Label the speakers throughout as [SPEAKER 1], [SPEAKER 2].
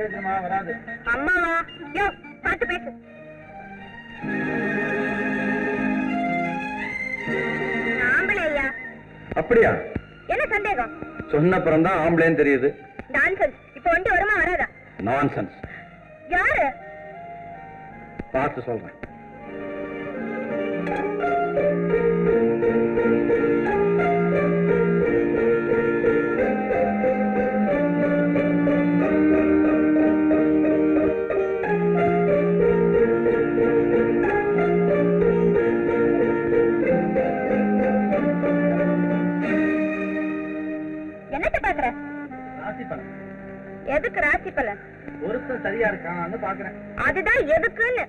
[SPEAKER 1] இருக்குமா வராது.
[SPEAKER 2] அம்மாவா? யோ பார்த்து பேசு. ஆம்பளை ஐயா.
[SPEAKER 1] அப்படியா?
[SPEAKER 2] என்ன சந்தேகம்?
[SPEAKER 1] சொன்னப்புறம் தான் ஆம்பளைன்னு தெரியுது.
[SPEAKER 2] டான்சன்ஸ் இப்போ வருமா வராதா?
[SPEAKER 1] நான்சென்ஸ்
[SPEAKER 2] யாரு?
[SPEAKER 1] பார்த்து சொல்றேன்.
[SPEAKER 2] எதுக்கு ராசி பலன்?
[SPEAKER 1] ஒருத்தர் சரியா இருக்கான்னு பாக்குறேன்.
[SPEAKER 2] அதுதான் எதுக்குன்னு?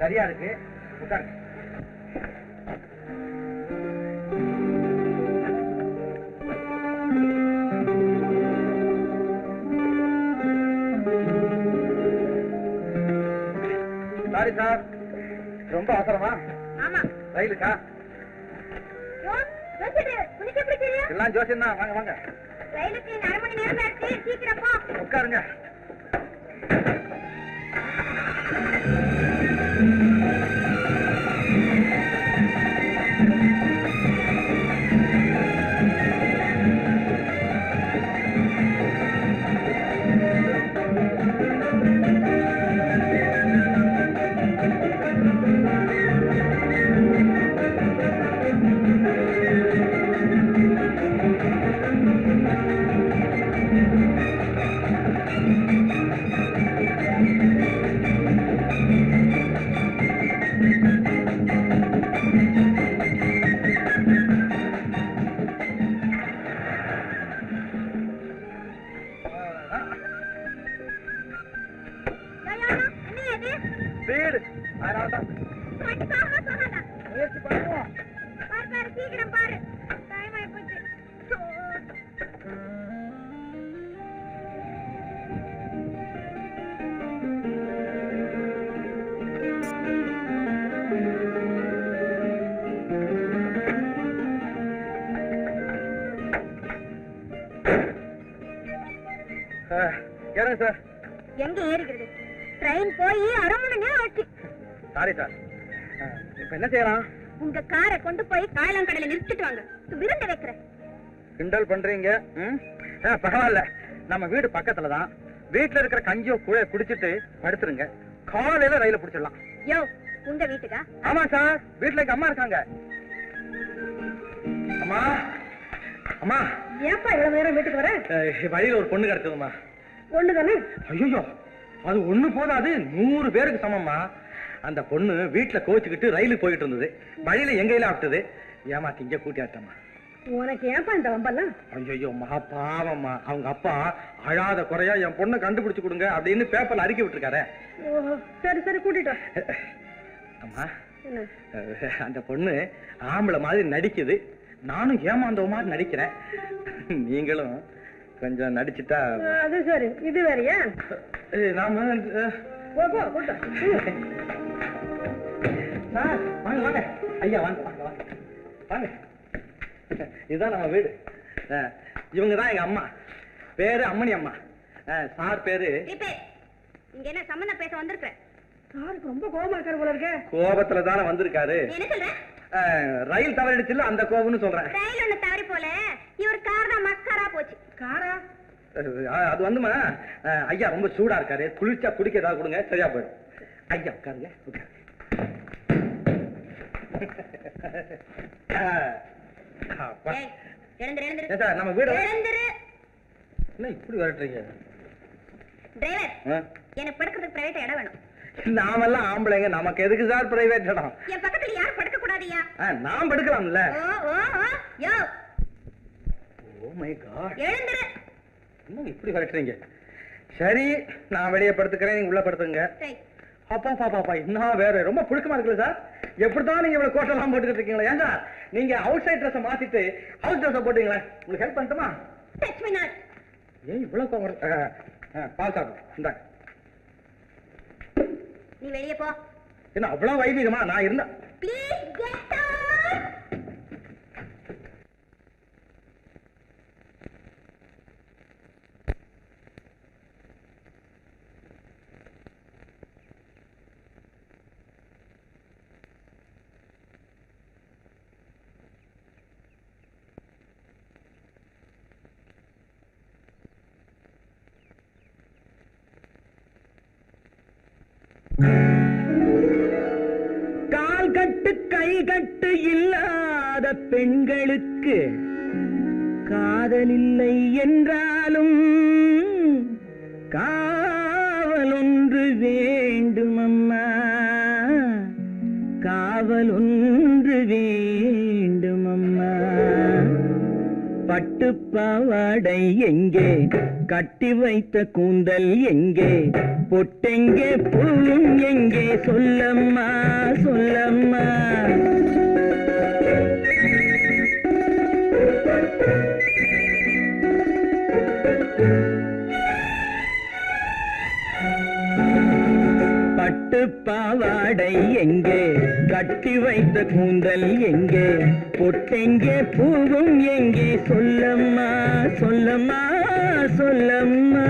[SPEAKER 1] சரியா இருக்கு. உட்காருங்க சாரி சார் ரொம்ப அவசரமா?
[SPEAKER 2] ஆமா.
[SPEAKER 1] ரயிலுக்கா? எல்லாம் ஜோசியம் தான் வாங்க வாங்க.
[SPEAKER 2] ரயிலுக்கு அரை மணி நேரம் ஆச்சு. சீக்கிரம் போ.
[SPEAKER 1] உட்காருங்க.
[SPEAKER 2] எங்க ஏறிக்கிறது? ட்ரெயின் போய் அரை மணி நேரம் ஆச்சு.
[SPEAKER 1] சாரி சார் இப்போ என்ன செய்யலாம்?
[SPEAKER 2] உங்க காரை கொண்டு போய் காயலாங்கடையில நிறுத்திட்டு வாங்க. விருந்த வைக்கிறேன்.
[SPEAKER 1] கிண்டல் பண்றீங்க? பரவாயில்ல. நம்ம வீடு பக்கத்துல தான் வீட்டுல இருக்கிற கஞ்சியோ கூட குடிச்சிட்டு படுத்துருங்க. காலையில ரயில பிடிச்சிடலாம்.
[SPEAKER 2] யோ உங்க வீட்டுக்கா?
[SPEAKER 1] ஆமா சார். வீட்டுல எங்க அம்மா இருக்காங்க. அம்மா. அம்மா.
[SPEAKER 2] ஏப்பா இவ்வளவு நேரம் வீட்டுக்கு வர?
[SPEAKER 1] வழியில ஒரு பொண்ணு கிடைச்சதுமா
[SPEAKER 2] ஒண்ணு தானே
[SPEAKER 1] ஐயோ அது ஒண்ணு போதாது நூறு பேருக்கு சமம்மா. அந்த பொண்ணு வீட்டுல கோச்சுக்கிட்டு ரயிலுக்கு போயிட்டு இருந்தது. வழியில எங்க கையில ஆப்பிட்டது. ஏமாத்தி இங்க கூட்டியாட்டம்மா?
[SPEAKER 2] உனக்கு ஏப்பா இந்த வம்பெல்லாம்?
[SPEAKER 1] ஐயோ மகா பாவம்மா. அவங்க அப்பா அழாத குறையா என் பொண்ணை கண்டுபிடிச்சு கொடுங்க அப்படின்னு பேப்பர்ல அறிக்கை விட்டுருக்காரு.
[SPEAKER 2] சரி சரி கூட்டிட்டு
[SPEAKER 1] அம்மா அந்த பொண்ணு ஆம்பளை மாதிரி நடிக்குது. நானும் ஏமாந்தவ மாதிரி நடிக்கிறேன். நீங்களும் கொஞ்சம் நடிச்சுட்டா?
[SPEAKER 2] அது சரி. இது வேறயா?
[SPEAKER 1] நாம வாங்க வாங்க. ஐயா வாங்க வாங்க வாங்க. இதுதான் நம்ம வீடு. இவங்க தான் எங்க அம்மா. பேரு அம்மணி அம்மா. சார் பேரு
[SPEAKER 2] இங்க என்ன சம்மந்தம் பேச வந்திருக்க? சாருக்கு ரொம்ப கோவமா இருக்காரு போல இருக்கே.
[SPEAKER 1] கோபத்துல தானே வந்திருக்காரு.
[SPEAKER 2] நீ என்ன சொல்ற?
[SPEAKER 1] ரயில் தவறிடுச்சுல அந்த கோபம்னு சொல்றேன்.
[SPEAKER 2] ரயில் ஒண்ணு தவறி போல. இவர் கார் தான் மக்காரா போச்சு. காரா
[SPEAKER 1] அது வந்துமா? ஐயா ரொம்ப சூடா இருக்காரு. குளிர்ச்சா குடிக்க ஏதாவது கொடுங்க சரியா போயிடும். ஐயா உட்காருங்க உட்காருங்க. நம்ம வீடு என்ன இப்படி விரட்டுறீங்க?
[SPEAKER 2] டிரைவர்
[SPEAKER 1] ஆ?
[SPEAKER 2] எனக்கு படுக்கிறதுக்கு பிரைவேட் இடம் வேணும்.
[SPEAKER 1] நாமெல்லாம் ஆம்பளைங்க நமக்கு எதுக்கு சார் பிரைவேட் இடம்?
[SPEAKER 2] என் பக்கத்துல யாரும்
[SPEAKER 1] ஆ, நாம் படுக்கலாம்ல.
[SPEAKER 2] ஓ ஓ ஓ யோ.
[SPEAKER 3] My God.
[SPEAKER 2] எழுந்துரு.
[SPEAKER 3] என்ன இப்படி விரட்டுறீங்க? சரி நான் வெளியே படுத்துக்கிறேன் நீங்க உள்ள படுத்துங்க. அப்பா பாப்பா பாப்பா என்ன வேற? ரொம்ப புழுக்கமா இருக்குல்ல சார். எப்படிதான் நீங்க இவ்வளவு கோட்டெல்லாம் போட்டுக்கிட்டு இருக்கீங்களா? ஏன் சார்? நீங்க அவுட் சைட் ட்ரெஸ் மாத்திட்டு ஹவுஸ் ட்ரெஸ் போட்டீங்களா உங்களுக்கு ஹெல்ப் பண்ணட்டுமா? ஏன் இவ்வளவு கோவம் பால் சாப்பிடும் இந்தாங்க
[SPEAKER 2] நீ வெளியே போ.
[SPEAKER 3] என்ன அவ்வளவு வைதிகமா? நான் இருந்தா
[SPEAKER 2] ப்ளீஸ் கெட் அவுட்
[SPEAKER 3] கால் இல்லாத பெண்களுக்கு காதலில்லை என்றாலும் காவல் ஒன்று வேண்டும் அம்மா காவல் ஒன்று வேண்டும் அம்மா எங்கே? கட்டி வைத்த கூந்தல் எங்கே? பொட்டெங்கே பூவும் எங்கே? சொல்லம்மா சொல்லம்மா. பட்டு பாவாடை எங்கே? கட்டி வைத்த கூந்தல் எங்கே? பொட்டெங்கே பூவும் எங்கே? சொல்லம்மா சொல்லம்மா சொல்லம்மா.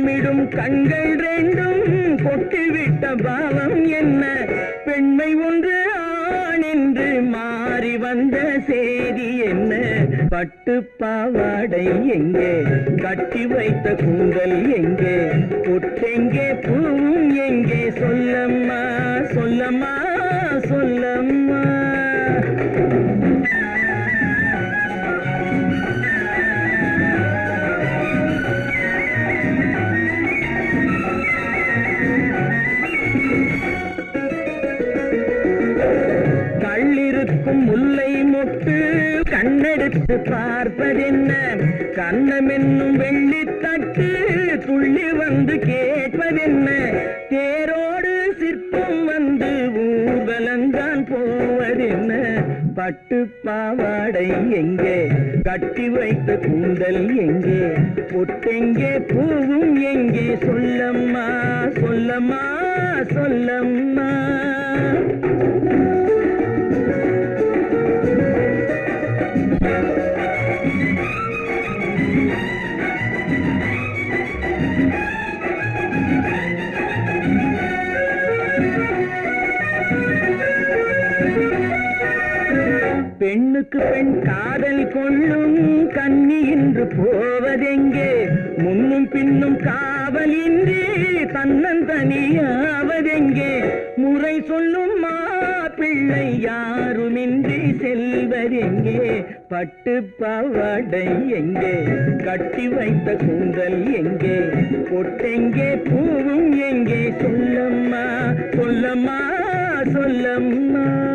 [SPEAKER 3] வட்டமிடும் கண்கள் ரெண்டும் கொட்டிவிட்ட பாவம் என்ன? பெண்மை ஒன்று ஆண் என்று மாறி வந்த செய்தி என்ன? பட்டு பாவாடை எங்கே? கட்டி வைத்த கூந்தல் எங்கே? பொட்டெங்கே பூவும் எங்கே? சொல்லம்மா சொல்லம்மா சொல்லம்மா. கண்ணெடுத்து பார்ப்பதென்ன? கண்ணம் என்னும் வெள்ளித்தட்டு துள்ளி வந்து கேட்பதென்ன? தேரோடு சிற்பம் வந்து ஊர்வலந்தான் போவதென்ன? பட்டு பாவாடை எங்கே? கட்டி வைத்த கூந்தல் எங்கே? பொட்டெங்கே பூவும் எங்கே? சொல்லம்மா சொல்லம்மா சொல்லம்மா. பெண்ணுக்கு பெண் காதல் கொள்ளும் கண்ணி இன்று போவதெங்கே? முன்னும் பின்னும் காவலின்றி தன்னன் தனியாவதெங்கே? முறை சொல்லும் மாப்பிள்ளை யாருமின்றி செல்வதெங்கே? பட்டு பாவாடை எங்கே? கட்டி வைத்த கூந்தல் எங்கே? பொட்டெங்கே பூவும் எங்கே? சொல்லம்மா சொல்லம்மா சொல்லம்மா.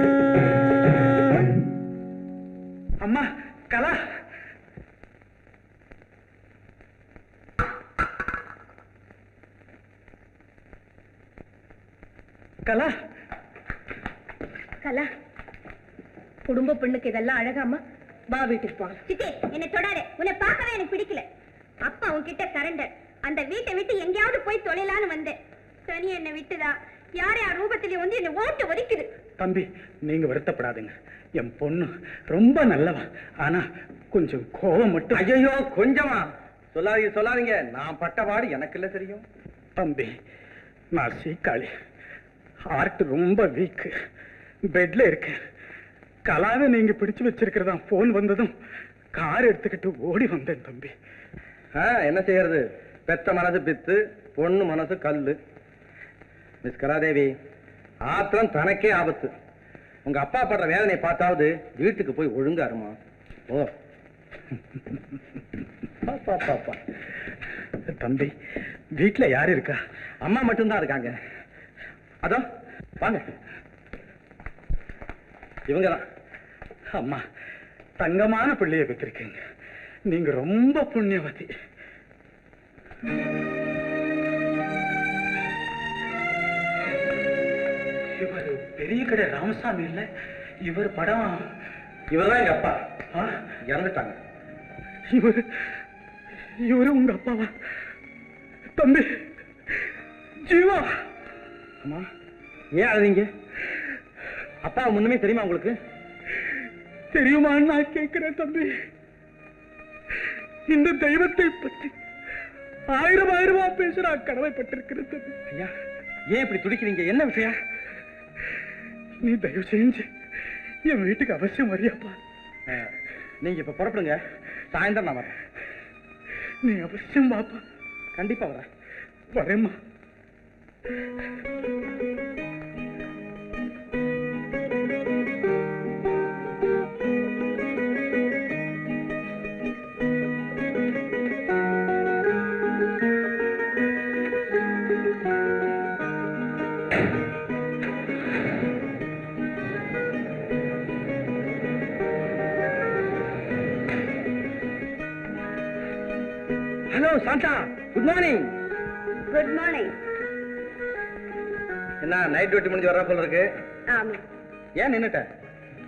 [SPEAKER 3] கலா. கலா.
[SPEAKER 2] குடும்ப பெண்ணுக்கு இதெல்லாம் அழகாமா வா வீட்டுக்கு போகலாம் சித்தி என்னை தொடாதே. உன்னை பார்க்கவே எனக்கு பிடிக்கல. அப்பா உன்கிட்ட சரண்டர் அந்த வீட்டை விட்டு எங்கேயாவது போய் தொலைலான்னு வந்தேன். சனி என்னை விட்டுதா? யார் யார் ரூபத்திலே வந்து என்னை ஓட்டு ஒதுக்குது?
[SPEAKER 3] தம்பி நீங்க வருத்தப்படாதுங்க. என் பொண்ணு ரொம்ப நல்லவ. ஆனா கொஞ்சம் கோவம் மட்டும். ஐயோ கொஞ்சமா. சொல்லாதீங்க சொல்லாதீங்க. நான் பட்ட பாடு எனக்கு இல்ல தெரியும். தம்பி நான் சீக்காளி. ஹார்ட் ரொம்ப வீக் பெட்ல இருக்கேன் கலாவை நீங்க பிடிச்சு வச்சிருக்கிறதா? போன் வந்ததும் கார் எடுத்துக்கிட்டு ஓடி வந்தேன் தம்பி.
[SPEAKER 1] என்ன செய்யறது? பெத்த மனசு பித்து பொண்ணு மனசு கல்லு. மிஸ் கலாதேவி ஆத்திரம் தனக்கே ஆபத்து. உங்க அப்பா படுற வேதனை பார்த்தாவது வீட்டுக்கு போய் ஒழுங்கா இருமா ஓ.
[SPEAKER 4] பாப்பா பாப்பா. தம்பி வீட்டுல யாரு இருக்கா?
[SPEAKER 1] அம்மா மட்டும்தான் இருக்காங்க. அதோ வாங்க. இவங்க தான்
[SPEAKER 4] அம்மா தங்கமான பிள்ளைய பெற்றிருக்கீங்க. நீங்க ரொம்ப புண்ணியவதி. இவர் பெரிய கடை ராமசாமி இல்ல? இவர் படம்
[SPEAKER 1] இவர்தான் எங்க அப்பா. இறந்துட்டாங்க.
[SPEAKER 4] இவர் இவரு உங்க அப்பாவா? தம்பி ஜீவா.
[SPEAKER 1] அம்மா ஏன் அழுதீங்க அப்பா முன்னுமே தெரியுமா உங்களுக்கு?
[SPEAKER 4] தெரியுமான்னு நான் கேட்கிறேன் தம்பி. இந்த தெய்வத்தை பற்றி ஆயிரம் ஆயிரமா பேச நான் கடமைப்பட்டிருக்கிறேன் தம்பி.
[SPEAKER 1] ஐயா ஏன் இப்படி துடிக்கிறீங்க? என்ன விஷயம்?
[SPEAKER 4] நீ தயவு செஞ்சு என் வீட்டுக்கு அவசியம் வரியாப்பா.
[SPEAKER 1] நீங்க இப்ப புறப்படுங்க. சாயந்தரம் நான் வரேன்.
[SPEAKER 4] நீ அவசியம் வாப்பா.
[SPEAKER 1] கண்டிப்பா வரேன்.
[SPEAKER 4] வரேம்மா.
[SPEAKER 1] Hello Shantha good morning night duty முடிஞ்சு வர்றா போல இருக்கு.
[SPEAKER 2] ஆமா.
[SPEAKER 1] ஏன் நின்னுட்ட?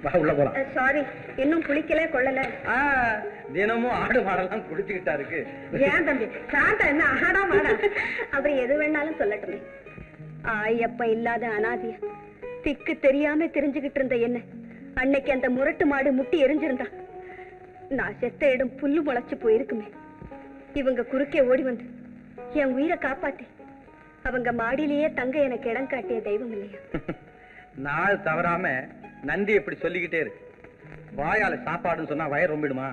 [SPEAKER 1] வா உள்ள போலாம்.
[SPEAKER 2] சாரி இன்னும் குளிக்கல கொள்ளல.
[SPEAKER 1] ஆ, தினமும் ஆடு மாடெல்லாம் குடிச்சுக்கிட்டா இருக்கு.
[SPEAKER 2] ஏன் தம்பி? சாந்தா என்ன ஆடா மாடா அவர் எது வேணாலும் சொல்லட்டுமே. ஆயப்ப இல்லாத அனாதியா. திக்கு தெரியாம தெரிஞ்சுகிட்டு இருந்த என்ன? அன்னைக்கு அந்த முரட்டு மாடு முட்டி எரிஞ்சிருந்தா. நான் செத்த இடம் புல்லு முளைச்சு போயிருக்குமே. இவங்க குறுக்கே ஓடி வந்து என் உயிரை காப்பாத்தி. அவங்க மாடியிலேயே தங்க எனக்கு இடம் காட்டிய தெய்வம் இல்லையா?
[SPEAKER 1] நாள் தவறாம நன்றி எப்படி சொல்லிக்கிட்டே இருக்கு. வாயால சாப்பாடுன்னு சொன்னா வயிறு ரொம்பிடுமா?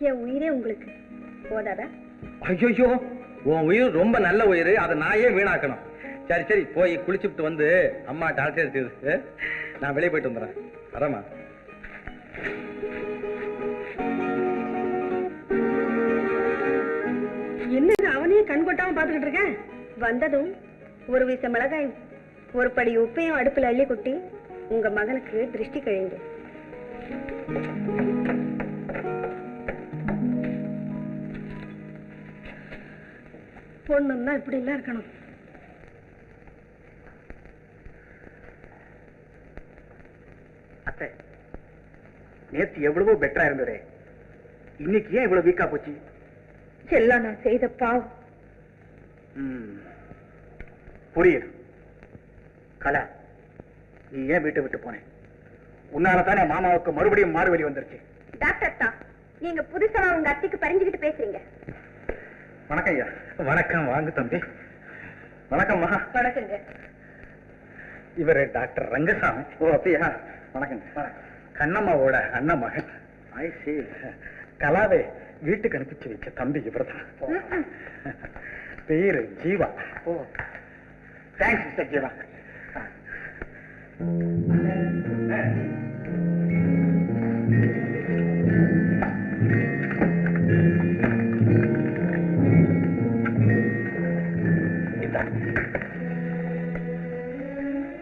[SPEAKER 2] என் உயிரே உங்களுக்கு. போதாதா?
[SPEAKER 1] ஐயோ உன் உயிர் ரொம்ப நல்ல உயிர். அதை நான் ஏன் வீணாக்கணும்? சரி சரி போய் குளிச்சுட்டு வந்து அம்மா டாக்டர் எடுத்து நான் வெளியே போயிட்டு வந்துடுறேன். வரேம்மா.
[SPEAKER 2] என்னது அவனையே கண் கொட்டாம பாத்துக்கிட்டு இருக்கேன் வந்ததும் ஒரு வீச மிளகாயும் ஒரு படி உப்பையும் அடுப்புல அள்ளி கொட்டி உங்க மகனுக்கு திருஷ்டி கழிங்க. பொண்ணுன்னா இப்படி எல்லாம் இருக்கணும்.
[SPEAKER 4] அத்தை நேத்து எவ்வளவோ பெட்டரா இருந்ததே. இன்னைக்கு ஏன் இவ்வளவு வீக்கா போச்சு?
[SPEAKER 2] எல்லாம் நான் செய்த பாவம்.
[SPEAKER 4] புரியுது. கலா நீ ஏன் வீட்டை விட்டு போனேன் உன்னால தானே மாமாவுக்கு மறுபடியும் மாறுவலி வந்துருச்சு.
[SPEAKER 2] டாக்டர் தான் நீங்க புதுசா உங்க அத்தைக்கு பறிஞ்சுக்கிட்டு பேசுறீங்க.
[SPEAKER 4] வணக்கம் ஐயா. வணக்கம் வாங்க தம்பி. வணக்கம்மா
[SPEAKER 2] வணக்கங்க.
[SPEAKER 4] இவர் டாக்டர் ரங்கசாமி. ஓ அப்படியா? வணக்கங்க. கண்ணம்மாவோட அண்ணன் மகன். ஐ சி கலாவை வீட்டுக்கு அனுப்பிச்சு வைக்க தம்பி இவர்தான். பேரு ஜீவா. ஓ. Thanks mister Jeeva.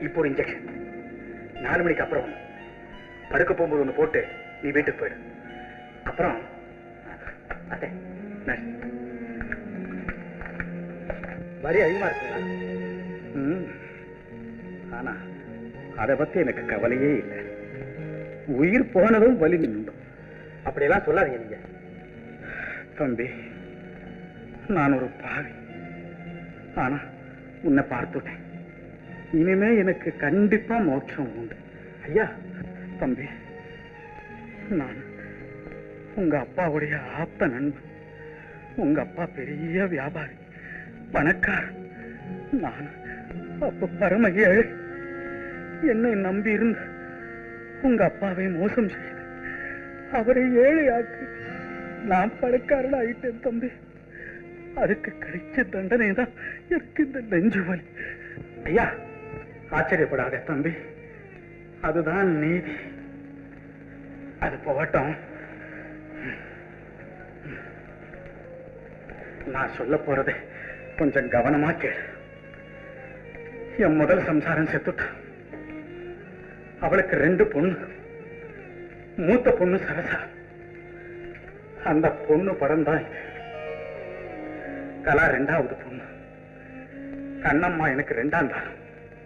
[SPEAKER 4] இப்போ ஒரு இன்ஜெக்ஷன் நாலு மணிக்கு அப்புறம் படுக்க போகும்போது ஒன்று போட்டு நீ வீட்டுக்கு போயிடு. அப்புறம் அத்தை nurse. வரி அதிகமா இருக்குங்களா? ம். ஆனா அதை பத்தி எனக்கு கவலையே இல்லை. உயிர் போனதும் வலி நின்றும் அப்படியெல்லாம் சொல்லாதீங்க நீங்க. தம்பி நான் ஒரு பாவி. ஆனா உன்னை பார்த்துட்டேன். இனிமே எனக்கு கண்டிப்பா மோட்சம் உண்டு. ஐயா. தம்பி நான் உங்க அப்பாவுடைய ஆப்த நண்பன். உங்க அப்பா பெரிய வியாபாரி. பணக்காரன் நான் அப்ப பரம ஏழை என்னை நம்பி இருந்து உங்க அப்பாவை மோசம் செய்து அவரை ஏழையாக்கி நான் பணக்காரன் ஆயிட்டேன் தம்பி. அதுக்கு கிடைச்ச தண்டனை தான் எனக்கு இந்த நெஞ்சு வலி. ஐயா ஆச்சரியப்படாத தம்பி. அதுதான் நீதி. அது போகட்டும். நான் சொல்ல போறதே கொஞ்சம் கவனமா கேளு. என் முதல் சம்சாரம் செத்துட்டான் அவளுக்கு ரெண்டு பொண்ணு. மூத்த பொண்ணு சரசா. அந்த பொண்ணு படம் தான் இது. கலா ரெண்டாவது பொண்ணு. கண்ணம்மா எனக்கு ரெண்டாம் தான்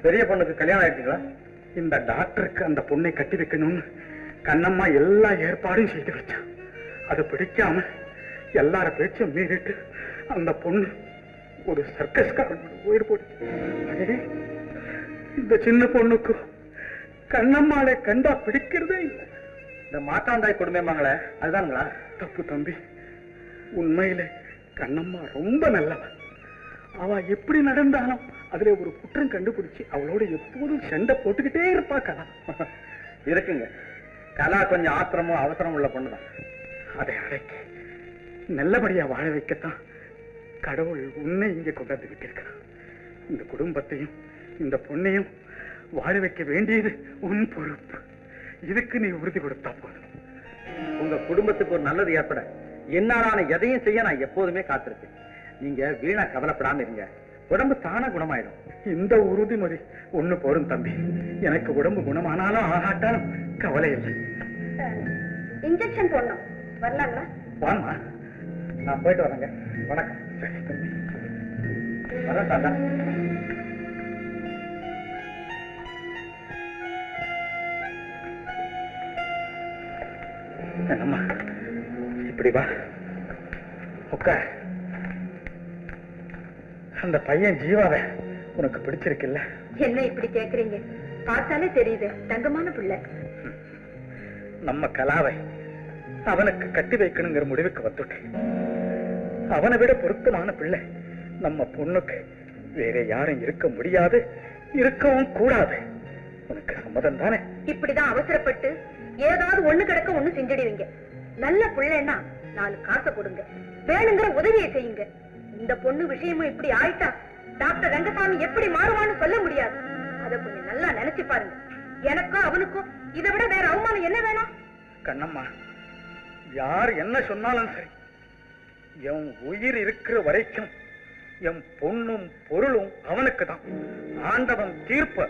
[SPEAKER 1] பெரிய பொண்ணுக்கு கல்யாணம் ஆயிடுச்சுங்களா?
[SPEAKER 4] இந்த டாக்டருக்கு அந்த பொண்ணை கட்டி வைக்கணும்னு கண்ணம்மா எல்லா ஏற்பாடும் செய்து வச்சான் அது பிடிக்காம எல்லார பேச்சும் மீறிட்டு அந்த பொண்ணு ஒரு சர்க்கஸ்காரனோட உயிர் போட்டு அடே, இந்த சின்ன பொண்ணுக்கு கண்ணம்மாளை கண்டா பிடிக்கிறதே இல்லை.
[SPEAKER 1] இந்த மாட்டாந்தாய் கொடுமைமாங்களே அதுதானுங்களா?
[SPEAKER 4] தப்பு தம்பி. உண்மையில கண்ணம்மா ரொம்ப நல்லவ. அவ எப்படி நடந்தாலும் அதுல ஒரு குற்றம் கண்டுபிடிச்சு அவளோட எப்போதும் சண்டை போட்டுக்கிட்டே இருப்பா கலா.
[SPEAKER 1] இருக்குங்க. கலா கொஞ்சம் ஆத்திரமும் அவசரம் உள்ள பொண்ணுதான்.
[SPEAKER 4] அதை அடைக்க நல்லபடியா வாழ வைக்கத்தான் கடவுள் உன்னை இங்கே கொண்டாந்து விட்டிருக்கிறான் இந்த குடும்பத்தையும் இந்த பொண்ணையும் வாழ வைக்க வேண்டியது உன் பொறுப்பு. இதுக்கு நீ உறுதி கொடுத்தா போதும்.
[SPEAKER 1] உங்க குடும்பத்துக்கு ஒரு நல்லது ஏற்பட என்னாலான எதையும் செய்ய நான் எப்போதுமே காத்திருக்கேன். நீங்க வீணா கவலைப்படாம இருங்க. உடம்பு தானா குணமாயிடும்
[SPEAKER 4] இந்த உறுதிமொழி ஒண்ணு போரும் தம்பி. எனக்கு உடம்பு குணமானாலும் ஆகாட்டாலும் கவலை இல்லை.
[SPEAKER 2] இன்ஜெக்ஷன் போடணும். வரலாங்களா?
[SPEAKER 4] வாமா
[SPEAKER 1] நான் போயிட்டு வரேங்க. வணக்கம்.
[SPEAKER 4] என்னம்மா? இப்படி வா. உட்கார் அந்த பையன் ஜீவாவை உனக்கு பிடிச்சிருக்குல்ல?
[SPEAKER 2] என்ன இப்படி கேக்குறீங்க? பார்த்தாலே தெரியுது தங்கமான பிள்ளை.
[SPEAKER 4] நம்ம கலாவை அவனுக்கு கட்டி வைக்கணுங்கிற முடிவுக்கு வந்துட்டேன். அவனை விட பொருத்தமான பிள்ளை. நம்ம பொண்ணுக்கு வேற யாரும் இருக்க முடியாது இருக்கவும் கூடாது. உனக்கு சம்மதம் தானே?
[SPEAKER 2] இப்படிதான் அவசரப்பட்டு ஏதாவது ஒண்ணு கிடக்க ஒண்ணு செஞ்சிடுவீங்க. நல்ல பிள்ளைன்னா நாலு காசை கொடுங்க. வேணுங்கிற உதவியை செய்யுங்க. இந்த பொண்ணு விஷயமும் இப்படி ஆயிட்டா டாக்டர் ரங்கசாமி எப்படி மாறுவான்னு சொல்ல முடியாது. அத கொஞ்சம் நல்லா நினைச்சு பாருங்க. எனக்கும் அவனுக்கும் இதை விட வேற அவமானம் என்ன வேணும்?
[SPEAKER 4] கண்ணம்மா யார் என்ன சொன்னாலும் சரி. என் உயிர் இருக்கிற வரைக்கும் என் பொண்ணும் பொருளும் அவனுக்கு தான் ஆண்டவன் தீர்ப்பு